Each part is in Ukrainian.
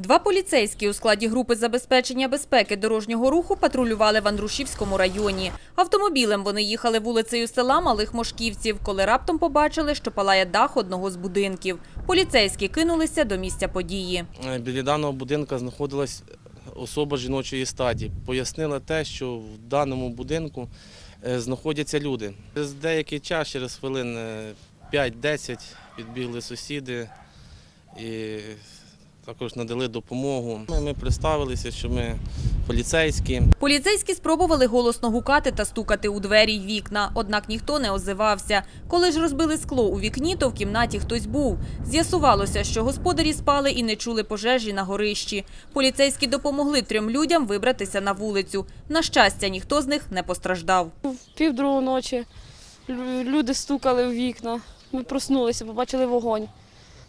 Два поліцейські у складі групи забезпечення безпеки дорожнього руху патрулювали в Андрушівському районі. Автомобілем вони їхали вулицею села Малих Мошківців, коли раптом побачили, що палає дах одного з будинків. Поліцейські кинулися до місця події. Е, Біля даного будинку знаходилась особа жіночої статі. Пояснила те, що в даному будинку е, знаходяться люди. Через деякий час, через хвилин е, 5-10, підбігли сусіди і також надали допомогу. Ми, ми представилися, що ми поліцейські. Поліцейські спробували голосно гукати та стукати у двері й вікна, однак ніхто не озивався. Коли ж розбили скло у вікні, то в кімнаті хтось був. З'ясувалося, що господарі спали і не чули пожежі на горищі. Поліцейські допомогли трьом людям вибратися на вулицю. На щастя, ніхто з них не постраждав. Пів другої ночі люди стукали в вікна. Ми проснулися, побачили вогонь.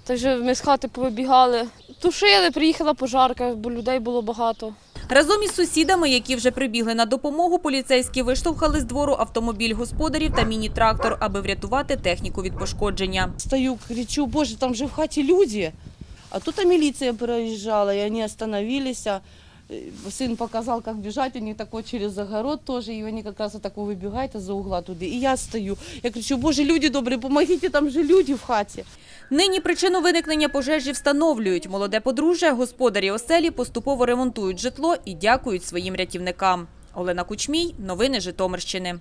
Так ми з хати повибігали. Тушили, приїхала пожарка, бо людей було багато. Разом із сусідами, які вже прибігли на допомогу, поліцейські виштовхали з двору автомобіль господарів та міні-трактор, аби врятувати техніку від пошкодження. Стою, кричу, боже, там же в хаті люди. А тут а милиция і вони они остановились. а, э, Сын показал, как бежать, они такой через огород тоже, и они как раз вот такой выбегают из-за угла туда. И я стою, я кричу, боже, люди добрые, помогите, там же люди в хате. Нині причину виникнення пожежі встановлюють. Молоде подружжя, господарі оселі поступово ремонтують житло і дякують своїм рятівникам. Олена Кучмій, новини Житомирщини.